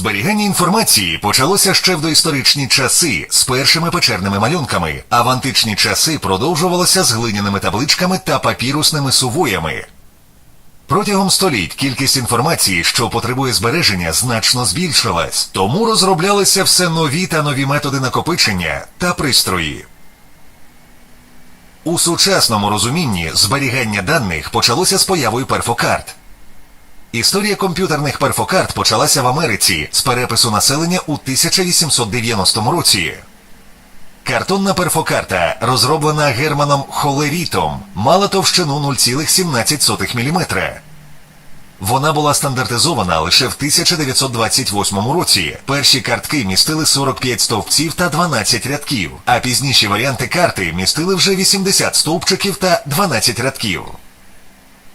Зберігання інформації почалося ще в доісторичні часи з першими печерними малюнками, а в античні часи продовжувалося з глиняними табличками та папірусними сувоями. Протягом століть кількість інформації, що потребує збереження, значно збільшилась, тому розроблялися все нові та нові методи накопичення та пристрої. У сучасному розумінні зберігання даних почалося з появою перфокарт. Історія комп'ютерних перфокарт почалася в Америці з перепису населення у 1890 році. Картонна перфокарта, розроблена Германом Холерітом, мала товщину 0,17 мм. Вона була стандартизована лише в 1928 році. Перші картки містили 45 стовпців та 12 рядків, а пізніші варіанти карти містили вже 80 стовпчиків та 12 рядків.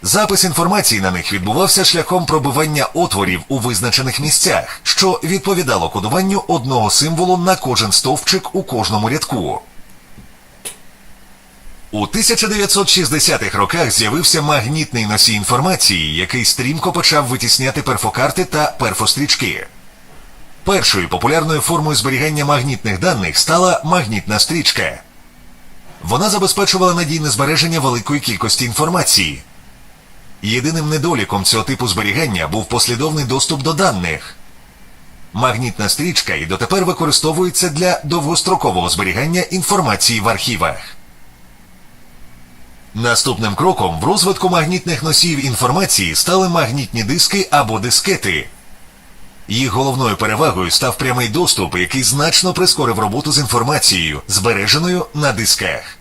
Запис інформації на них відбувався шляхом пробивання отворів у визначених місцях, що відповідало кодуванню одного символу на кожен стовпчик у кожному рядку. У 1960-х роках з'явився магнітний носій інформації, який стрімко почав витісняти перфокарти та перфострічки. Першою популярною формою зберігання магнітних даних стала магнітна стрічка. Вона забезпечувала надійне збереження великої кількості інформації. Єдиним недоліком цього типу зберігання був послідовний доступ до даних. Магнітна стрічка і дотепер використовується для довгострокового зберігання інформації в архівах. Наступним кроком в розвитку магнітних носіїв інформації стали магнітні диски або дискети. Їх головною перевагою став прямий доступ, який значно прискорив роботу з інформацією, збереженою на дисках.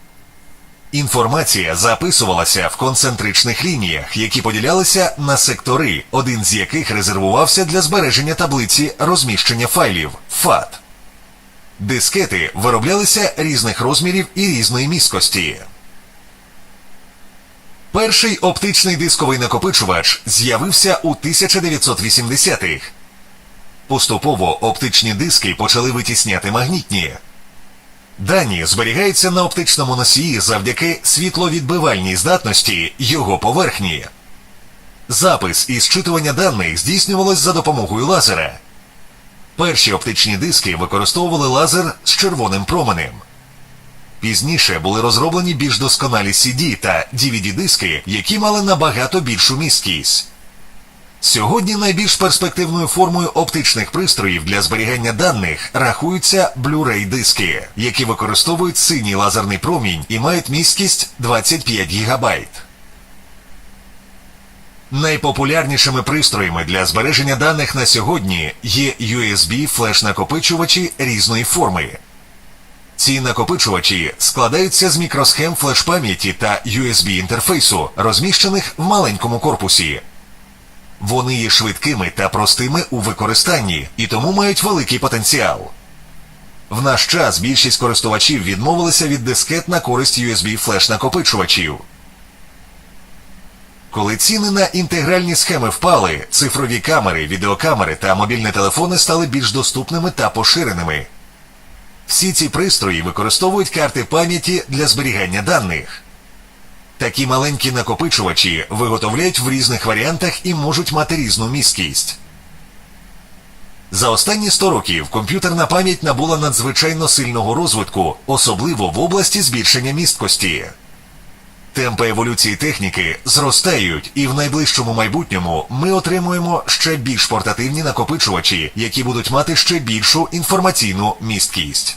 Інформація записувалася в концентричних лініях, які поділялися на сектори, один з яких резервувався для збереження таблиці розміщення файлів FAT. Дискети вироблялися різних розмірів і різної місткості. Перший оптичний дисковий накопичувач з'явився у 1980-х. Поступово оптичні диски почали витісняти магнітні. Дані зберігаються на оптичному носії завдяки світловідбивальній здатності його поверхні. Запис і зчитування даних здійснювалось за допомогою лазера. Перші оптичні диски використовували лазер з червоним променем. Пізніше були розроблені більш досконалі CD та DVD-диски, які мали набагато більшу місткість. Сьогодні найбільш перспективною формою оптичних пристроїв для зберігання даних рахуються Blu-ray диски, які використовують синій лазерний промінь і мають місткість 25 ГБ. Найпопулярнішими пристроями для збереження даних на сьогодні є USB флеш-накопичувачі різної форми. Ці накопичувачі складаються з мікросхем флеш-пам'яті та USB-інтерфейсу, розміщених в маленькому корпусі. Вони є швидкими та простими у використанні і тому мають великий потенціал. В наш час більшість користувачів відмовилися від дискет на користь USB флеш-накопичувачів. Коли ціни на інтегральні схеми впали, цифрові камери, відеокамери та мобільні телефони стали більш доступними та поширеними. Всі ці пристрої використовують карти пам'яті для зберігання даних. Такі маленькі накопичувачі виготовляють в різних варіантах і можуть мати різну місткість. За останні 100 років комп'ютерна пам'ять набула надзвичайно сильного розвитку, особливо в області збільшення місткості. Темпи еволюції техніки зростають, і в найближчому майбутньому ми отримуємо ще більш портативні накопичувачі, які будуть мати ще більшу інформаційну місткість.